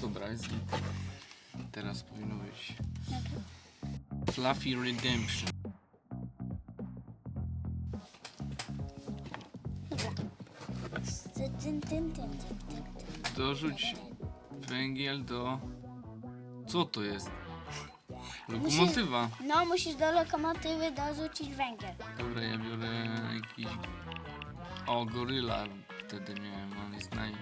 Dobra, jest git. Teraz powinno być. Fluffy Redemption. Dorzuć węgiel do... Co to jest? Lokomotywa. No, musisz do lokomotywy dorzucić węgiel. Dobra, ja biorę jakiś... O, goryla wtedy miałem, on jest naj...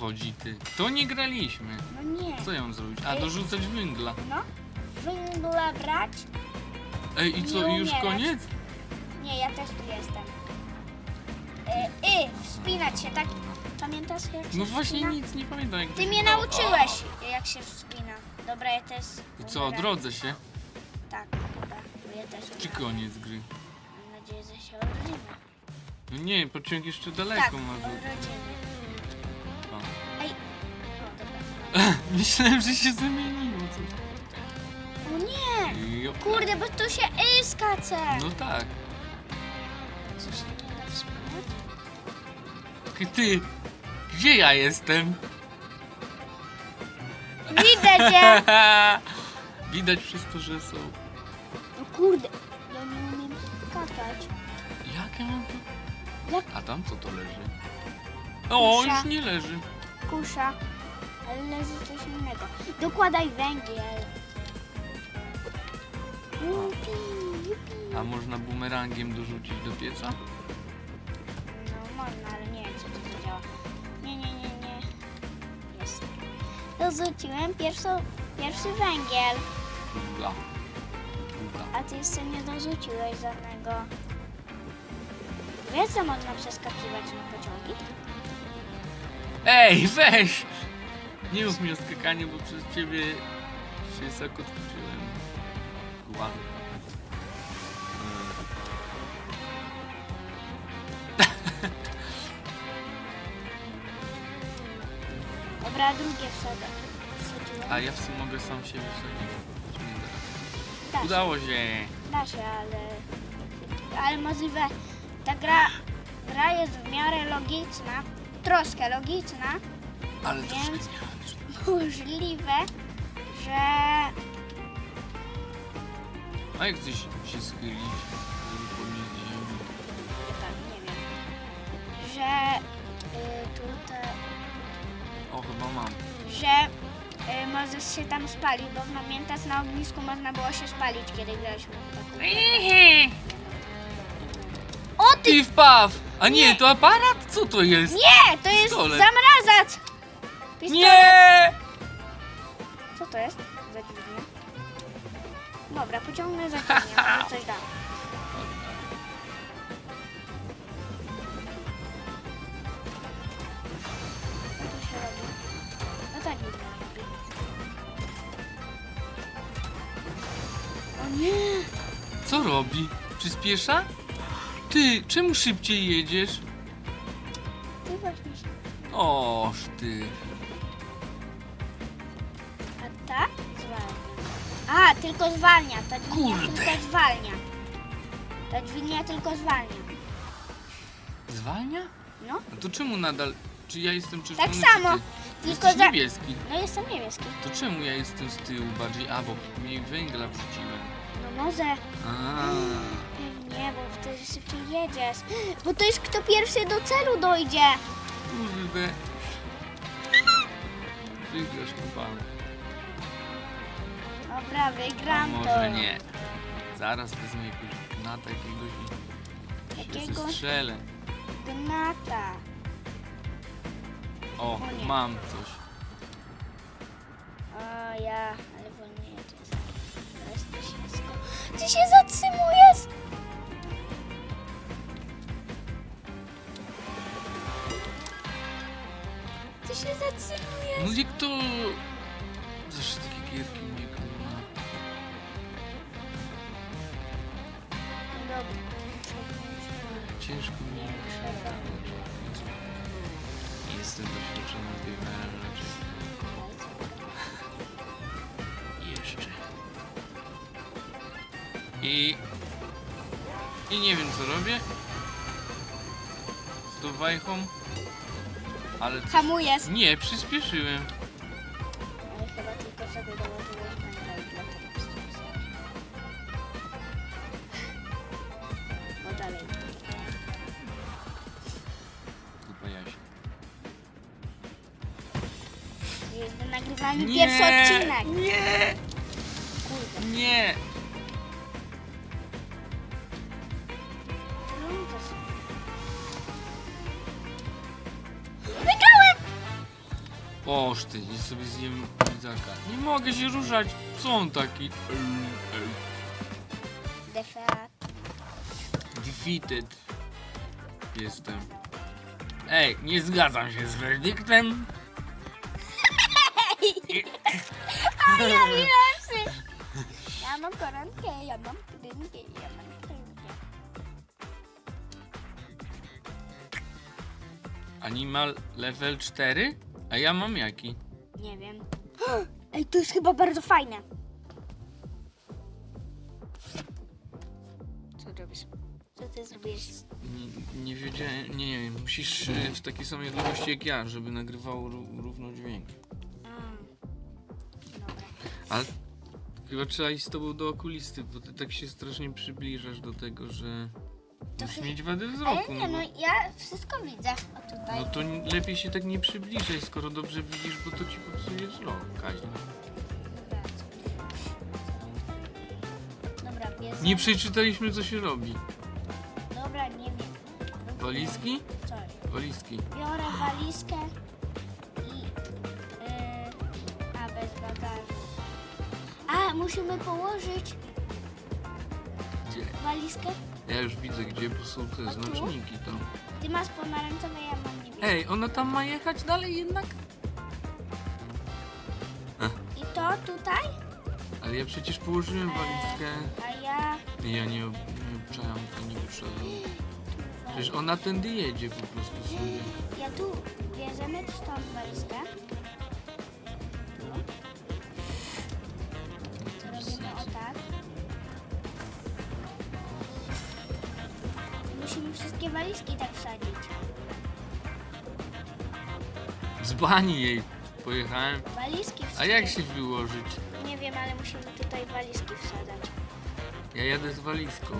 chodzi, ty? To nie graliśmy. No nie. Co mam zrobić? A, Ej. dorzucać węgla. No. Węgla brać? Ej, i co, Nie i już umierać. koniec? Nie, ja też tu jestem. Y, y wspinać się, tak? Pamiętasz jak się No właśnie wspina? nic nie pamiętam. Jak to Ty się mnie nauczyłeś, jak się wspina. Dobra, ja też. I co, umieram. drodze się? Tak. Bo ja też Czy umieram. koniec gry? Mam nadzieję, że się urodzimy. No nie, pociąg jeszcze daleko Tak, ma. urodzimy. O. Ej. O, dobra. Myślałem, że się zamieniło coś. O nie! Jo. Kurde, bo tu się y skacze. No tak. Co się nie da? K- Ty, gdzie ja jestem? Widzę cię! Widać przez to, że są. No kurde, ja nie umiem skakać. Jak ja mam to? Jak? A tam co to leży? O, Kusza. już nie leży. Kusza, ale leży coś innego. Dokładaj węgiel. Jupi, jupi. A można bumerangiem dorzucić do pieca? No można, ale nie wiem co to zadziała. Nie, nie, nie, nie. Jest. Dorzuciłem pierwszą, pierwszy węgiel, Bla. Bla. a ty jeszcze nie dorzuciłeś żadnego. Wiesz, że można przeskakiwać na pociągi? Ej, weź! Nie mów mi o skakaniu, bo przez ciebie się zakotwiczyłem. Gładę. Dobra, drugie wsadę. Wsadziłem. A ja w sumie mogę sam siebie wsadzić. Czy nie da? Da się. Udało się! Da się, ale... Ale możliwe... Ta gra, gra jest w miarę logiczna, troszkę logiczna, Ale Więc- troszkę nie. możliwe, że... A jak chcesz się schylić, żeby? Ja tak, nie wiem. Że y, tutaj... O, chyba mam. Że y, możesz się tam spalić, bo pamiętasz, na ognisku można było się spalić, kiedy graliśmy w taką... O ty! Ty wpaw! A nie, Nie. to aparat? Co to jest? Nie! To jest Pistolet. zamrazacz! Pistolet. Nie! Co to jest za dźwignia? Dobra, pociągnę za dźwignię, może coś da. Co tu się robi? No ta dźwignia robi. O nie! Co robi? Przyspiesza? Ty, czemu szybciej jedziesz? Ty właśnie się... Oż ty. A ta? Zwalnia. A, tylko zwalnia. Ta dźwignia Kurde. tylko zwalnia. Ta dźwignia tylko zwalnia. Zwalnia? No, No to czemu nadal? Czy ja jestem czerwony? tak czy samo. Ty? Tylko Jesteś za... niebieski. No jestem niebieski. To czemu ja jestem z tyłu bardziej? A, bo mniej węgla wrzuciłem. No może. A, Nie, bo wtedy szybciej jedziesz. Bo to jest kto pierwszy do celu dojdzie. kurde. Wygrasz no pan. Dobra, A wygram to. może nie. Zaraz wezmę jakiegoś gnata jakiegoś i się Jakiego? zestrzelę. Gnata. O, O nie. mam coś. O ja, ale wolniej Teraz ty się się zatrzymujesz? Ty się zatrzymujesz? No jak to... Zawsze takie gierki mnie kurwa. Dobra. Ciężko mi. Nie jestem doświadczonym gamerem I... I nie wiem co robię. Z tą wajchą. Ale... coś- Hamujesz. Nie, przyspieszyłem. Ale chyba tylko sobie dołożyłeś przyspieszyłeś. Bo dalej. Chyba ja się. Jest nagrywany pierwszy odcinek. Nie! Kurde. Nie! Oż ty, nie sobie zjem widzaka. Nie mogę się ruszać. Co on taki? Defeat. Defeated. Jestem. Ej, nie zgadzam się z werdyktem. A ja lepszy! Ja mam koronkę, ja mam krynkę, ja mam krynkę. Animal level 4? A ja mam jaki? Nie wiem. Ej, to jest chyba bardzo fajne. Co robisz? Co ty zrobiłeś? Nie, nie wiedziałem, nie, nie, musisz y, w takiej samej odległości jak ja, żeby nagrywało ró- równo dźwięk. A, dobra. Ale chyba trzeba iść z tobą do okulisty, bo ty tak się strasznie przybliżasz do tego, że To musisz chyba- mieć wady Ale wzroku. nie, No, no ja wszystko widzę. Tutaj. no to n- lepiej się tak nie przybliżaj, skoro dobrze widzisz, bo to ci popsuje wzrok, Kaźno. Dobra, bierz. Nie przeczytaliśmy co się robi. Dobra, nie wiem. Walizki? Co? Walizki. Biorę walizkę i... Yy, a, bez bagażu. A, musimy położyć Gdzie? walizkę. Ja już widzę gdzie, bo są te tu? znaczniki tam. Ty masz pomarańczowe, ja mam niebieskie. Ej, ona tam ma jechać dalej jednak? I to tutaj, Ale ja przecież położyłem walizkę. a ja... Nie, Ja nie, nie obczajam, to nie wyprzedzam. Przecież ona tędy jedzie po prostu sobie. Ja tu bierzemy stąd walizkę. To wszystkie walizki tak wsadzić. Z bani jej pojechałem. Walizki A wsadzić. jak się wyłożyć? Nie wiem, ale musimy tutaj walizki wsadzać. Ja jadę z walizką.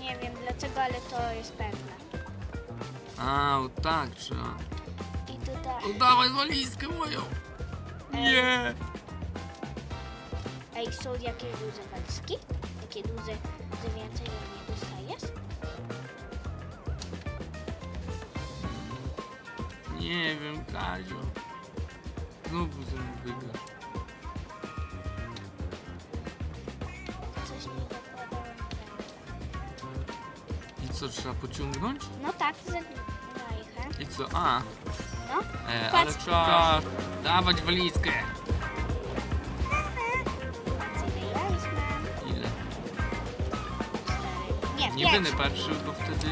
Nie wiem dlaczego, ale to jest pewne. A, o tak trzeba. I tutaj... Oddawaj walizkę moją! Nie! Ej, są jakieś duże walizki? Takie duże, że więcej nie Nie wiem, Kazio. Znowu ze mną. Coś rękę. I co, trzeba pociągnąć? No tak, że wajchę. I co? A, No. e, Patrz. ale trzeba dawać walizkę. Patrz ile ja już mam. Ile? Cztery. Nie, Nie pięć. będę patrzył, bo wtedy...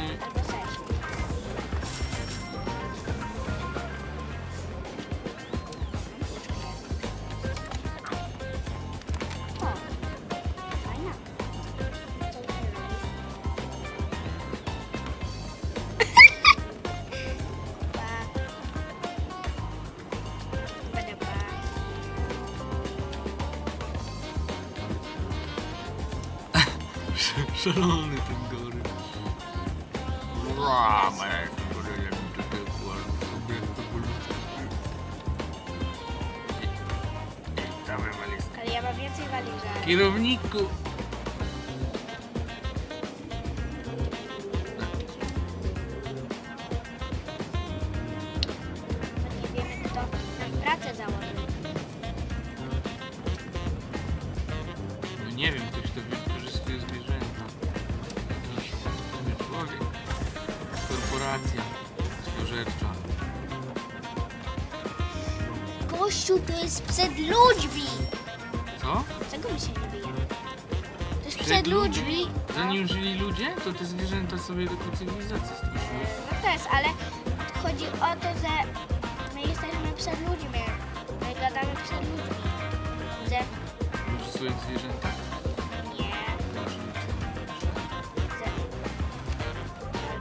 Szalony ten gory. Ła, Marek, goryle mi tutaj układu. Sobie to bolutko. Ej, dawaj walizkę. Ale ja mam więcej walizek. Kierowniku! Korporacja spożywcza. Kościół to jest przed ludźmi. Co? Czego my się nie bijemy? To jest Przed ludźmi? Zanim żyli ludzie, to te zwierzęta sobie taką cywilizację stworzyły. No też, ale chodzi o to, że my jesteśmy przed ludźmi. My gadamy przed ludźmi. Że Może swoich.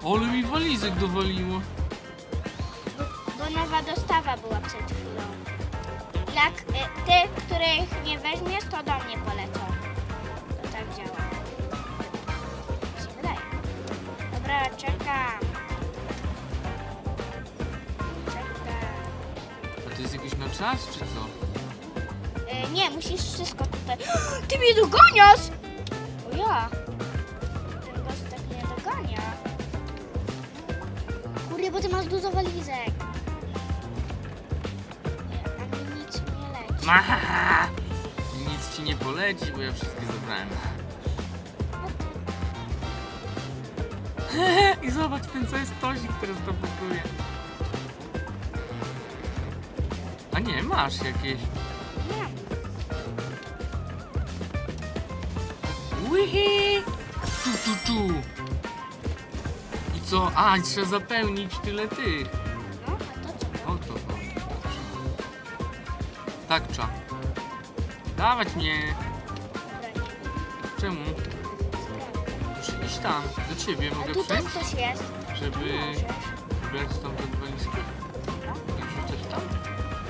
Ale mi walizek dowaliło. Bo nowa dostawa była przed chwilą. Jak y, ty, których nie weźmiesz, to do mnie polecą. To tak działa. Mi się wydaje. Dobra, czekam. Czekam. A to jest jakiś na czas, czy co? Y, nie, musisz wszystko tutaj. Ty mnie dogoniasz! O ja. Ten gość tak mnie dogania. Kurde, bo ty masz dużo walizek. A mi nic nie leci. Mahaha! Nic ci nie poleci, bo ja wszystkie zabrałem. I zobacz, ten co jest tozik teraz to pokazuje. A nie, masz jakieś. Wihi! Tu, tu, tu. Co? A, trzeba zapełnić tyle tych. No, a to? O to chodzi. Tak trzeba. Dawać mnie. Nie. Czemu? Muszę iść tam, do ciebie A mogę tu też przejść, coś jest. żeby Możesz, brać stamtąd walizkę no, i wrzucać tam.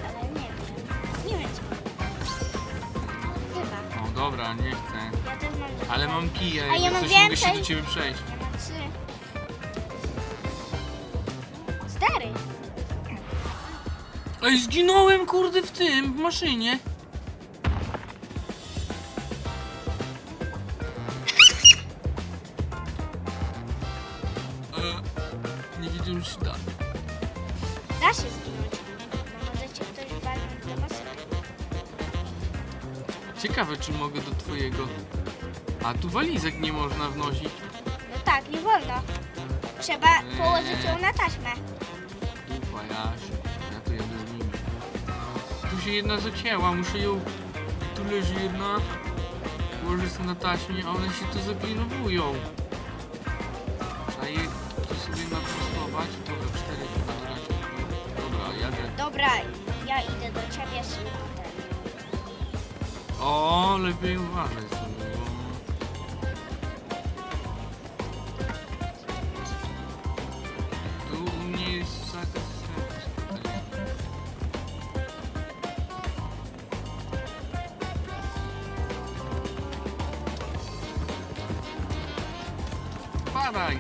ale nie wiem. Nie wiem co. Chyba. O dobra, nie chcę. Ja też mam Ale mam kija, A jakby ja mam coś mogę się więcej. do ciebie przejść. Ej, zginąłem kurde w tym, w maszynie. E, nie wiedziałem, że się da. Da się zginąć. Bo może cię ktoś walnąć do masy. Ciekawe, czy mogę do twojego. A tu walizek nie można wnosić. No tak, nie wolno. Trzeba położyć ją na taśmę. Się jedna zacięła, muszę ją... Tu leży jedna. Położę sobie na taśmie, a one się tu zaklinowują. Trzeba je tu sobie naprostować. Dobra, cztery kwadraty. Dobra, jadę. Dobra, ja idę do ciebie słucham. O, lepiej uważaj Padaj!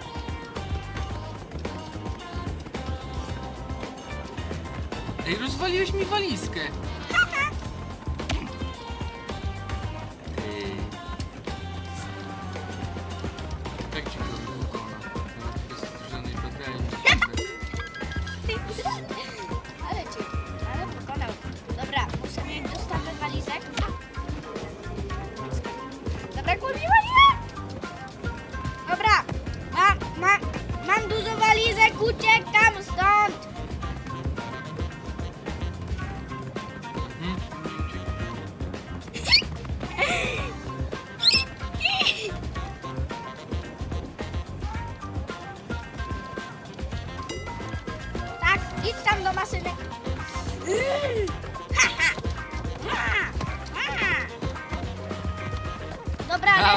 Ej, rozwaliłeś mi walizkę!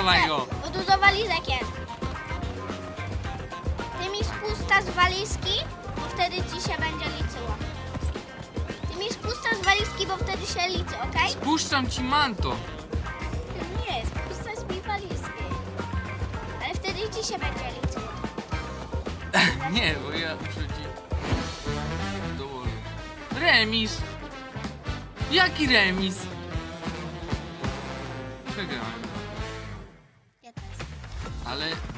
Dawaj go. bo dużo walizek jest. Ty mi spusta z walizki, bo wtedy ci się będzie liczyło. Ty mi spusta z walizki, bo wtedy się liczy, okej? Spuszczam ci manto. Nie, spusta z mi walizki. Ale wtedy ci się będzie liczyło. Nie, bo ja muszę ci dołożyć. Remis! Jaki remis? Przegrałem. Ja też. Ale